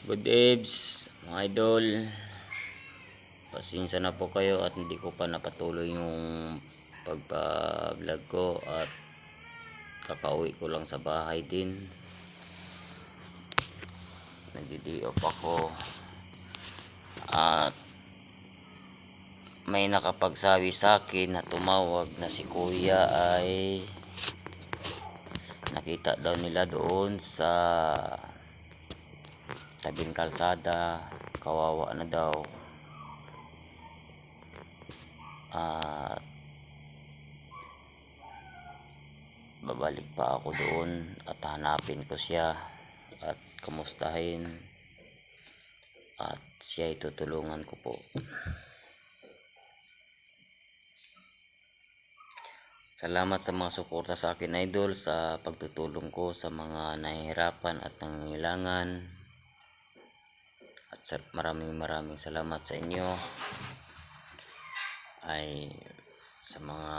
Good eves, mga idol. Pasensya na po kayo at hindi ko pa napatuloy yung pagpa-vlog ko at kakauwi ko lang sa bahay din. Nagdi off ako. At may nakapagsabi sa akin na tumawag na si kuya ay nakita daw nila doon sa tabing kalsada kawawa na daw at babalik pa ako doon at hanapin ko siya at kamustahin at siya itutulungan ko po Salamat sa mga suporta sa akin idol sa pagtutulong ko sa mga nahihirapan at nangangailangan. At sa maraming maraming salamat sa inyo. Ay sa mga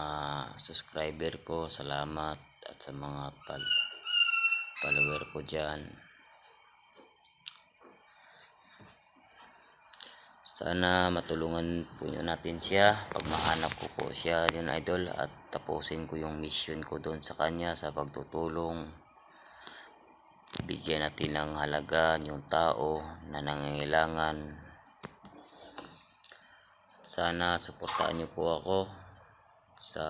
subscriber ko, salamat at sa mga pal follower ko diyan. Sana matulungan po nyo natin siya pag mahanap ko po siya yun idol at tapusin ko yung mission ko doon sa kanya sa pagtutulong. Bigyan natin ng halaga yung tao na nangangailangan. Sana suportahan nyo po ako sa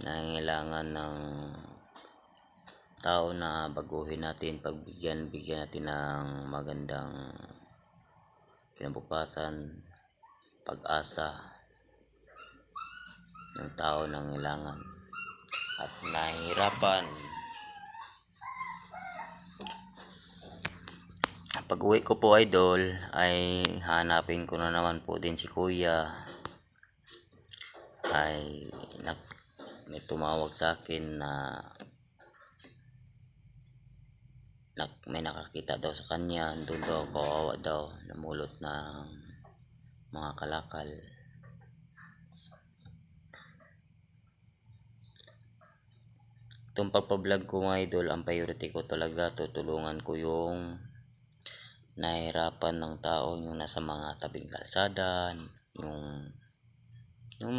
nangangailangan ng tao na baguhin natin pagbigyan bigyan natin ng magandang kinabukasan, pag-asa ng tao ng ilangan at nahihirapan. Pag uwi ko po idol ay hanapin ko na naman po din si kuya. Ay nak may tumawag sa akin na nak may nakakita daw sa kanya. Doon daw kawawa daw. Namulot ng mga kalakal. Itong pagpa-vlog ko mga idol ang priority ko talaga. Tutulungan ko yung nahihirapan ng tao yung nasa mga tabing kalsada yung yung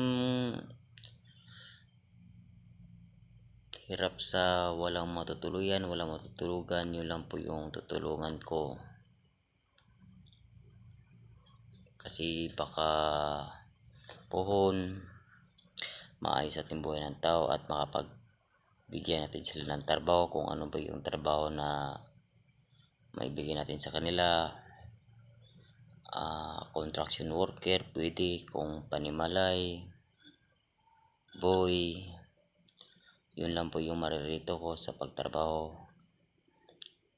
hirap sa walang matutuluyan, walang matutulugan, yun lang po yung tutulungan ko. Kasi baka pohon, maayos ating buhay ng tao at makapagbigyan natin sila ng trabaho kung ano ba yung trabaho na maibigay natin sa kanila. Ah, construction worker, pwede kung panimalay, boy, yun lang po yung maririto ko sa pagtrabaho.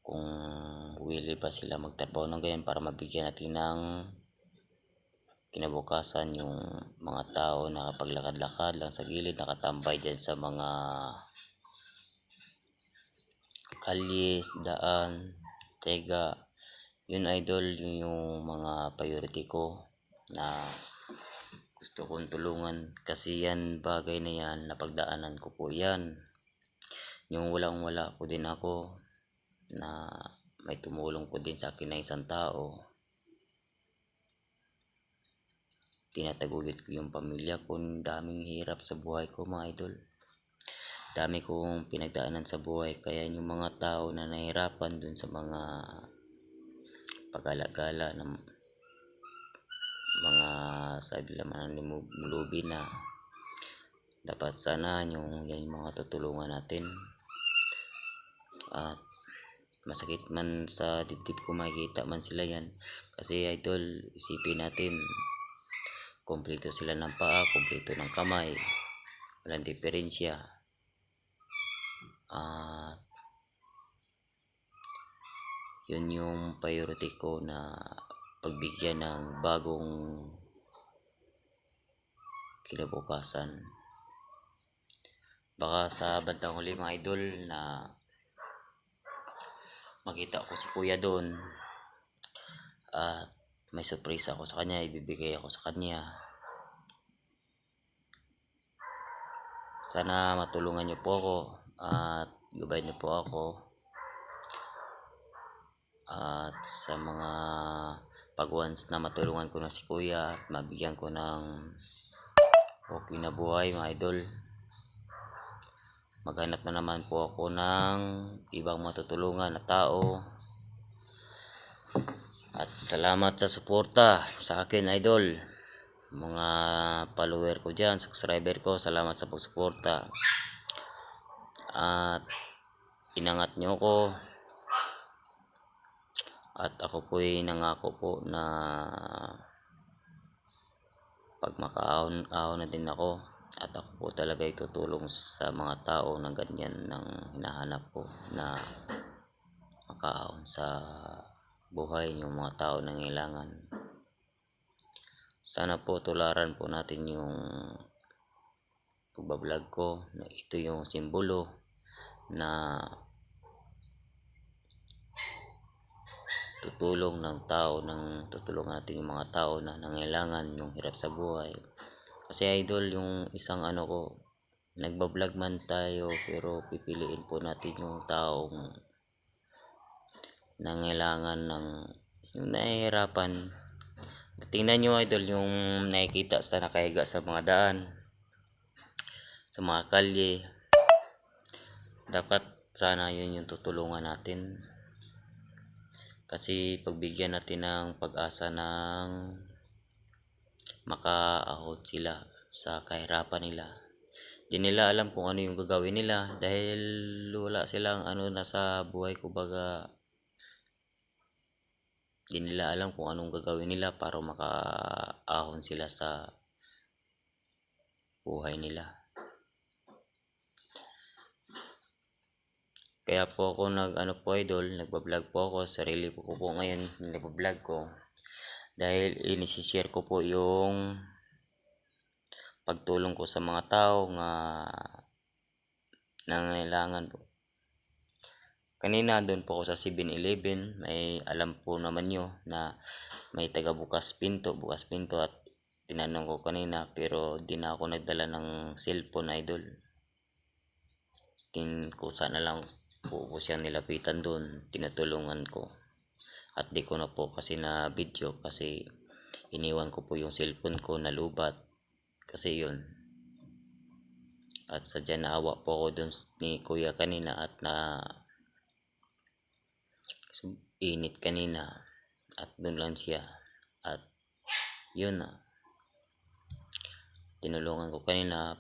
Kung willing pa sila magtrabaho ng ganyan para mabigyan natin ng kinabukasan yung mga tao na kapaglakad-lakad lang sa gilid nakatambay dyan sa mga kalyes, daan, tega yun idol yun yung mga priority ko na gusto kong tulungan. Kasi yan bagay na yan napagdaanan ko po yan. Yung walang wala ko din ako na may tumulong po din sa akin na isang tao. Tinataguyod ko yung pamilya ko daming hirap sa buhay ko mga idol dami kong pinagdaanan sa buhay kaya yung mga tao na nahirapan dun sa mga pagala-gala ng mga sabi naman ng mulubi na dapat sana yung yan yung mga tutulungan natin. At masakit man sa dibdib ko makikita man sila yan. Kasi idol isipin natin kompleto sila ng paa kompleto ng kamay walang diferensya at yun yung priority ko na pagbigyan ng bagong kinabukasan. Baka sa bandang huli mga idol na makita ko si kuya doon at may surprise ako sa kanya ibibigay ako sa kanya. Sana matulungan niyo po ako at gabay niyo po ako. At sa mga pag once na matulungan ko na si kuya at mabigyan ko ng okay na buhay mga idol. Maghanap na naman po ako ng ibang matutulungan na tao. At salamat sa suporta sa akin idol. Mga follower ko dyan subscriber ko salamat sa pagsuporta at inangat nyo ko. At ako po'y nangako po na pag makaahon na din ako at ako po talaga itutulong sa mga tao na ganyan ng hinahanap ko na makaahon sa buhay yung mga tao na ngailangan sana po tularan po natin yung pagbablog ko na ito yung simbolo na tutulong ng tao ng tutulungan natin yung mga tao na nangailangan yung hirap sa buhay. Kasi idol yung isang ano ko nagbablog man tayo pero pipiliin po natin yung taong nangailangan ng yung nahihirapan. Tingnan nyo idol yung nakikita sa nakahiga sa mga daan sa mga kalye dapat sana yun yung tutulungan natin. Kasi pagbigyan natin ng pag-asa ng makaahot sila sa kahirapan nila. Di nila alam kung ano yung gagawin nila dahil wala silang ano na sa buhay kumbaga di nila alam kung anong gagawin nila para makaahon sila sa buhay nila Kaya po ako nag ano po idol, nagba-vlog po ako, sarili ko po, po ngayon nagba-vlog ko. Dahil inisishare ko po yung pagtulong ko sa mga tao nga nangailangan po. Kanina doon po ako sa 7-Eleven, may alam po naman nyo na may taga bukas pinto, bukas pinto at tinanong ko kanina pero di na ako nagdala ng cellphone idol. Tin ko sana lang po ko nilapitan doon tinutulungan ko. At di ko na po kasi na video kasi iniwan ko po yung cellphone ko na lubat kasi yun. At sadya naawa po ako doon ni kuya kanina at na init kanina. At doon lang siya. At yun na. Tinulungan ko kanina